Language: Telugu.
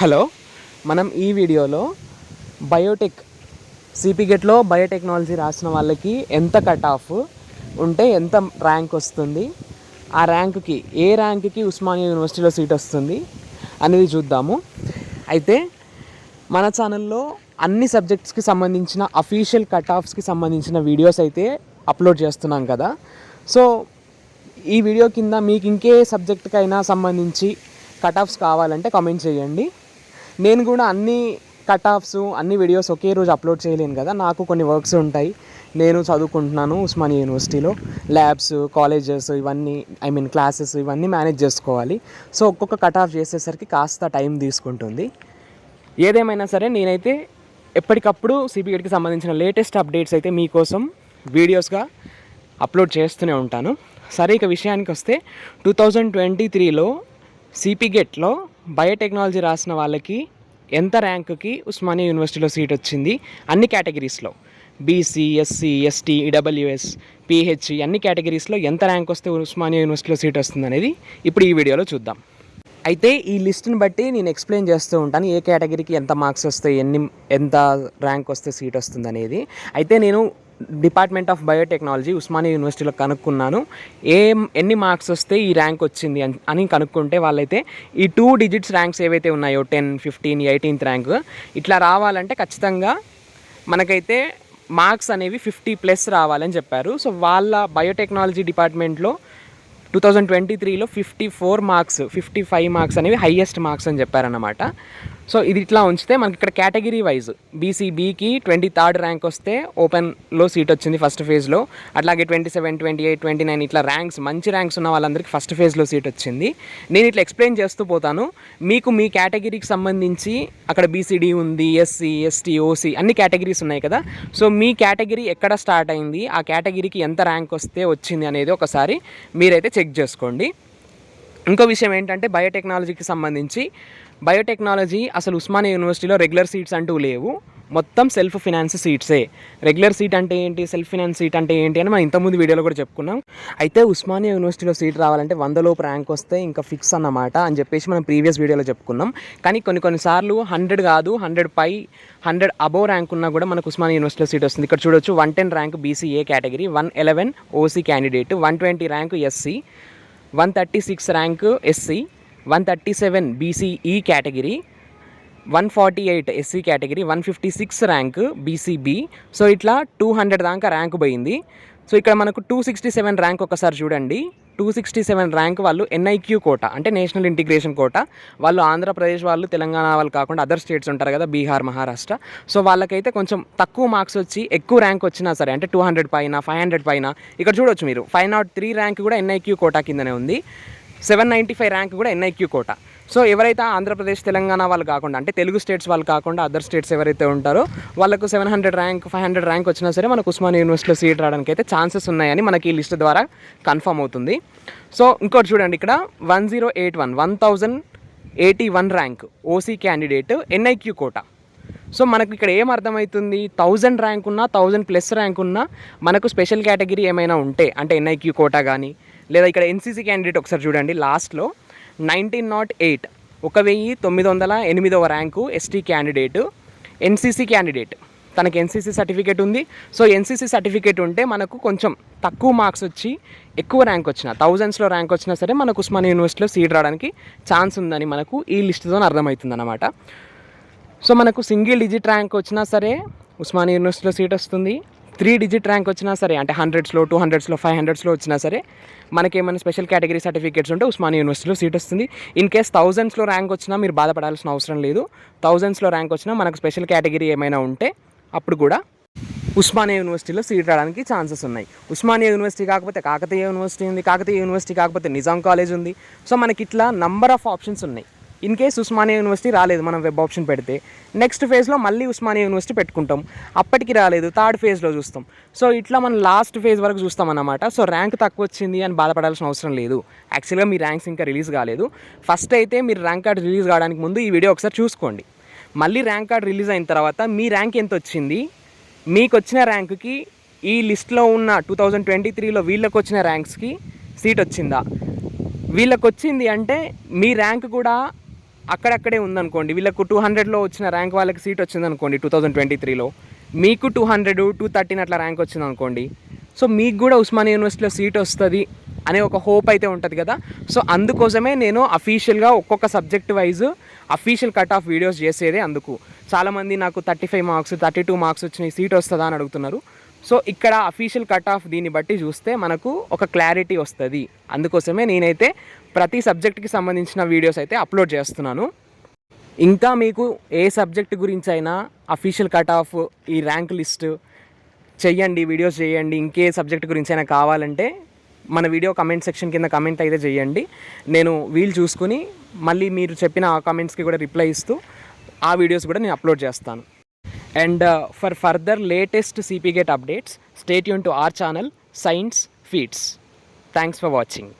హలో మనం ఈ వీడియోలో బయోటెక్ సిపిగెట్లో బయోటెక్నాలజీ రాసిన వాళ్ళకి ఎంత కట్ ఆఫ్ ఉంటే ఎంత ర్యాంక్ వస్తుంది ఆ ర్యాంక్కి ఏ ర్యాంక్కి ఉస్మానియా యూనివర్సిటీలో సీట్ వస్తుంది అనేది చూద్దాము. అయితే మన ఛానల్లో అన్ని సబ్జెక్ట్స్కి సంబంధించిన అఫీషియల్ కట్ ఆఫ్స్కి సంబంధించిన వీడియోస్ అయితే అప్లోడ్ చేస్తున్నాం కదా. సో ఈ వీడియో కింద మీకు ఇంకే సబ్జెక్ట్కైనా సంబంధించి కట్ ఆఫ్స్ కావాలంటే కామెంట్ చేయండి. నేను కూడా అన్ని కట్ ఆఫ్స్ అన్ని వీడియోస్ ఒకే రోజు అప్లోడ్ చేయలేను కదా. నాకు కొన్ని వర్క్స్ ఉంటాయి. నేను చదువుకుంటున్నాను ఉస్మానియా యూనివర్సిటీలో ల్యాబ్స్ కాలేజెస్ ఇవన్నీ ఐ మీన్ క్లాసెస్ ఇవన్నీ మేనేజ్ చేసుకోవాలి. సో ఒక్కొక్క కట్ ఆఫ్ చేసేసరికి కాస్త టైం తీసుకుంటుంది. ఏదేమైనా సరే నేనైతే ఎప్పటికప్పుడు సిబిఎడ్కి సంబంధించిన లేటెస్ట్ అప్డేట్స్ అయితే మీకోసం వీడియోస్గా అప్లోడ్ చేస్తూనే ఉంటాను. సరే ఇక విషయానికి వస్తే టూ థౌజండ్ ట్వంటీ త్రీలో సిపిగెట్లో బయోటెక్నాలజీ రాసిన వాళ్ళకి ఎంత ర్యాంకుకి ఉస్మానియా యూనివర్సిటీలో సీట్ వచ్చింది? అన్ని కేటగిరీస్లో. BC SC ST EWS PHE అన్ని కేటగిరీస్లో ఎంత ర్యాంక్ వస్తే ఉస్మానియా యూనివర్సిటీలో సీట్ వస్తుంది అనేది ఇప్పుడు ఈ వీడియోలో చూద్దాం. అయితే ఈ లిస్ట్ని బట్టి నేను ఎక్స్ప్లెయిన్ చేస్తూ ఉంటాను ఏ కేటగిరీకి ఎంత మార్క్స్ వస్తాయి ఎన్ని ఎంత ర్యాంక్ వస్తే సీట్ వస్తుంది అనేది. అయితే నేను డిపార్ట్మెంట్ ఆఫ్ బయోటెక్నాలజీ ఉస్మానియా యూనివర్సిటీలో కనుక్కున్నాను. ఏం ఎన్ని మార్క్స్ వస్తే ఈ ర్యాంక్ వచ్చింది అని- అని కనుక్కుంటే వాళ్ళైతే ఈ టూ డిజిట్స్ ర్యాంక్స్ ఏవైతే ఉన్నాయో టెన్ ఫిఫ్టీన్ ఎయిటీన్త్ ర్యాంక్ ఇట్లా రావాలంటే ఖచ్చితంగా మనకైతే మార్క్స్ అనేవి ఫిఫ్టీ ప్లస్ రావాలని చెప్పారు. సో వాళ్ళ బయోటెక్నాలజీ డిపార్ట్మెంట్లో టూ థౌజండ్ ట్వంటీ త్రీలో fifty four marks fifty five marks అనేవి హయ్యెస్ట్ మార్క్స్ అని చెప్పారన్నమాట. సో ఇది ఇట్లా ఉంచితే మనకి ఇక్కడ కేటగిరీ వైజ్ బీసీబీకి ట్వంటీ థర్డ్ ర్యాంక్ వస్తే ఓపెన్లో సీట్ వచ్చింది ఫస్ట్ ఫేజ్లో అట్లాగే twenty seven twenty eight twenty nine ఇట్లా ర్యాంక్స్ మంచి ర్యాంక్స్ ఉన్న వాళ్ళందరికీ ఫస్ట్ ఫేజ్లో సీట్ వచ్చింది. నేను ఇట్లా ఎక్స్ప్లెయిన్ చేస్తూ పోతాను. మీకు మీ కేటగిరీకి సంబంధించి అక్కడ బీసీడీ ఉంది ఎస్సీ ఎస్టీ ఓసీ అన్ని కేటగిరీస్ ఉన్నాయి కదా. సో మీ కేటగిరీ ఎక్కడ స్టార్ట్ అయింది ఆ కేటగిరీకి ఎంత ర్యాంక్ వస్తే వచ్చింది అనేది ఒకసారి మీరైతే చెక్ చేసుకోండి. ఇంకో విషయం ఏంటంటే బయోటెక్నాలజీకి సంబంధించి బయోటెక్నాలజీ అసలు ఉస్మానియా యూనివర్సిటీలో రెగ్యులర్ సీట్స్ అంటూ లేవు. మొత్తం సెల్ఫ్ ఫినాన్స్ సీట్సే రెగ్యులర్ సీట్ అంటే ఏంటి? సెల్ఫ్ ఫినాన్స్ సీట్ అంటే ఏంటి అని మనం ఇంతకుముందు వీడియోలో కూడా చెప్పుకున్నాం. అయితే ఉస్మానియా యూనివర్సిటీలో సీట్ రావాలంటే వందలోపు ర్యాంక్ వస్తే ఇంకా ఫిక్స్ అన్నమాట అని చెప్పేసి మనం ప్రీవియస్ వీడియోలో చెప్పుకున్నాం. కానీ కొన్ని కొన్నిసార్లు హండ్రెడ్ కాదు హండ్రెడ్ పై హండ్రెడ్ అబోవ్ ర్యాంక్ ఉన్నా కూడా మనకు ఉస్మానియా యూనివర్సిటీలో సీట్ వస్తుంది. ఇక్కడ చూడొచ్చు one ten rank BCA category one eleven OC candidate one twenty rank SC one thirty six rank SC one thirty seven BCE category one forty eight SC category one fifty six rank BCB so ఇట్లా టూ హండ్రెడ్ దాకా ర్యాంక్ పోయింది. సో ఇక్కడ మనకు టూ సిక్స్టీ సెవెన్ ర్యాంక్ ఒకసారి చూడండి. టూ సిక్స్టీ సెవెన్ ర్యాంక్ వాళ్ళు ఎన్ఐక్యూ కోట అంటే నేషనల్ ఇంటిగ్రేషన్ కోట. వాళ్ళు ఆంధ్రప్రదేశ్ వాళ్ళు తెలంగాణ వాళ్ళు కాకుండా అదర్ స్టేట్స్ ఉంటారు కదా బీహార్ మహారాష్ట్ర. సో వాళ్ళకైతే కొంచెం తక్కువ మార్క్స్ వచ్చి ఎక్కువ ర్యాంక్ వచ్చినా సరే అంటే టూ హండ్రెడ్ పైన ఫైవ్ హండ్రెడ్ పైన ఇక్కడ చూడొచ్చు మీరు. ఫైవ్ నాట్ త్రీ ర్యాంక్ కూడా ఎన్ఐక్యూ కోటా కిందనే ఉంది. సెవెన్ నైంటీ ఫైవ్ ర్యాంక్ కూడా ఎన్ఐక్యూ కోట. సో ఎవరైతే ఆంధ్రప్రదేశ్ తెలంగాణ వాళ్ళు కాకుండా అంటే తెలుగు స్టేట్స్ వాళ్ళు కాకుండా అదర్ స్టేట్స్ ఎవరైతే ఉంటారో వాళ్ళకు seven hundred rank five hundred rank వచ్చినా సరే మనకు ఉస్మానియా యూనివర్సిటీలో సీట్ రావడానికి అయితే ఛాన్సెస్ ఉన్నాయని మనకి ఈ లిస్ట్ ద్వారా కన్ఫర్మ్ అవుతుంది. సో ఇంకోటి చూడండి ఇక్కడ one zero eight one one thousand eighty one rank OC candidate NIQ quota. So మనకు ఇక్కడ ఏం అర్థమవుతుంది? థౌజండ్ ర్యాంక్ ఉన్నా థౌజండ్ ప్లస్ ర్యాంక్ ఉన్నా మనకు స్పెషల్ కేటగిరీ ఏమైనా ఉంటే అంటే ఎన్ఐక్యూ కోటా కానీ లేదా ఇక్కడ ఎన్సీసీ క్యాండిడేట్ ఒకసారి చూడండి లాస్ట్లో నైన్టీన్ నాట్ ఎయిట్ ఒక వెయ్యి తొమ్మిది వందల ఎనిమిదవ rank ST candidate NCC candidate. తనకి ఎన్సీసీ సర్టిఫికేట్ ఉంది. సో ఎన్సీసీ సర్టిఫికేట్ ఉంటే మనకు కొంచెం తక్కువ మార్క్స్ వచ్చి ఎక్కువ ర్యాంక్ వచ్చిన థౌజండ్స్లో ర్యాంక్ వచ్చినా సరే మనకు ఉస్మానియా యూనివర్సిటీలో సీట్ రావడానికి ఛాన్స్ ఉందని మనకు ఈ లిస్టుతో అర్థమవుతుంది అనమాట సో మనకు సింగిల్ డిజిట్ ర్యాంక్ వచ్చినా సరే ఉస్మానియా యూనివర్సిటీలో సీట్ వస్తుంది. త్రీ డిజిట్ ర్యాంక్ వచ్చినా సరే అంటే హండ్రెడ్స్లో టూ హండ్రెడ్స్లో ఫైవ్ హండ్రెడ్స్లో వచ్చినా సరే మనకి ఏమైనా స్పెషల్ కేటగిరీ సర్టిఫికేట్స్ ఉంటే ఉస్మానియా యూనివర్సిటీలో సీట్ వస్తుంది. ఇన్ కేస్ థౌజండ్స్లో ర్యాంక్ వచ్చినా మీరు బాధపడాల్సిన అవసరం లేదు. థౌజండ్స్లో ర్యాంక్ వచ్చినా మనకు స్పెషల్ కేటగిరీ ఏమైనా ఉంటే అప్పుడు కూడా ఉస్మానియా యూనివర్సిటీలో సీట్ రావడానికి ఛాన్సెస్ ఉన్నాయి. ఉస్మానియా యూనివర్సిటీ కాకపోతే కాకతీయ యూనివర్సిటీ ఉంది కాకతీయ యూనివర్సిటీ కాకపోతే నిజాం కాలేజ్ ఉంది. సో మనకి ఇట్లా నంబర్ ఆఫ్ ఆప్షన్స్ ఉన్నాయి. ఇన్ కేస్ ఉస్మానియా యూనివర్సిటీ రాలేదు మనం వెబ్ ఆప్షన్ పెడితే. నెక్స్ట్ ఫేజ్లో మళ్ళీ ఉస్మానియా యూనివర్సిటీ పెట్టుకుంటాం. అప్పటికి రాలేదు థర్డ్ ఫేజ్లో చూస్తాం. సో ఇట్లా మనం లాస్ట్ ఫేజ్ వరకు చూస్తాం అన్నమాట సో ర్యాంక్ తక్కువ వచ్చింది అని బాధపడాల్సిన అవసరం లేదు. యాక్చువల్గా మీ ర్యాంక్స్ ఇంకా రిలీజ్ కాలేదు. ఫస్ట్ అయితే మీరు ర్యాంక్ కార్డ్ రిలీజ్ కావడానికి ముందు ఈ వీడియో ఒకసారి చూసుకోండి. మళ్ళీ ర్యాంక్ కార్డ్ రిలీజ్ అయిన తర్వాత మీ ర్యాంక్ ఎంత వచ్చింది మీకు వచ్చిన ర్యాంకుకి ఈ లిస్ట్లో ఉన్న టూ థౌజండ్ ట్వంటీ త్రీలో వీళ్ళకి వచ్చిన ర్యాంక్స్కి సీట్ వచ్చిందా? వీళ్ళకి వచ్చింది అంటే మీ ర్యాంక్ కూడా అక్కడక్కడే ఉందనుకోండి వీళ్ళకు టూ హండ్రెడ్లో వచ్చిన ర్యాంక్ వాళ్ళకి సీట్ వచ్చిందనుకోండి టూ థౌజండ్ ట్వంటీ త్రీలో మీకు టూ హండ్రెడ్ టూ థర్టీన్ అట్లా ర్యాంక్ వచ్చిందనుకోండి సో మీకు కూడా ఉస్మానియా యూనివర్సిటీలో సీట్ వస్తుంది అనే ఒక హోప్ అయితే ఉంటుంది కదా. సో అందుకోసమే నేను అఫీషియల్గా ఒక్కొక్క subject wise official cut off videos చేసేదే అందుకు. చాలామంది నాకు thirty five marks thirty two marks వచ్చినాయి సీట్ వస్తుందా అని అడుగుతున్నారు. సో ఇక్కడ అఫీషియల్ కట్ ఆఫ్ దీన్ని బట్టి చూస్తే మనకు ఒక క్లారిటీ వస్తుంది. అందుకోసమే నేనైతే ప్రతి సబ్జెక్ట్కి సంబంధించిన వీడియోస్ అయితే అప్లోడ్ చేస్తున్నాను. ఇంకా మీకు ఏ సబ్జెక్ట్ గురించి అయినా అఫీషియల్ కట్ ఆఫ్ ఈ ర్యాంక్ లిస్ట్ చెయ్యండి వీడియోస్ చేయండి ఇంకే సబ్జెక్ట్ గురించి అయినా కావాలంటే మన వీడియో కమెంట్ సెక్షన్ కింద కమెంట్ అయితే చేయండి నేను వీలు చూసుకుని మళ్ళీ మీరు చెప్పిన ఆ కమెంట్స్కి కూడా రిప్లై ఇస్తూ ఆ వీడియోస్ కూడా నేను అప్లోడ్ చేస్తాను. And uh, for further latest CPGate updates, stay tuned to our channel, Science Feeds. Thanks for watching.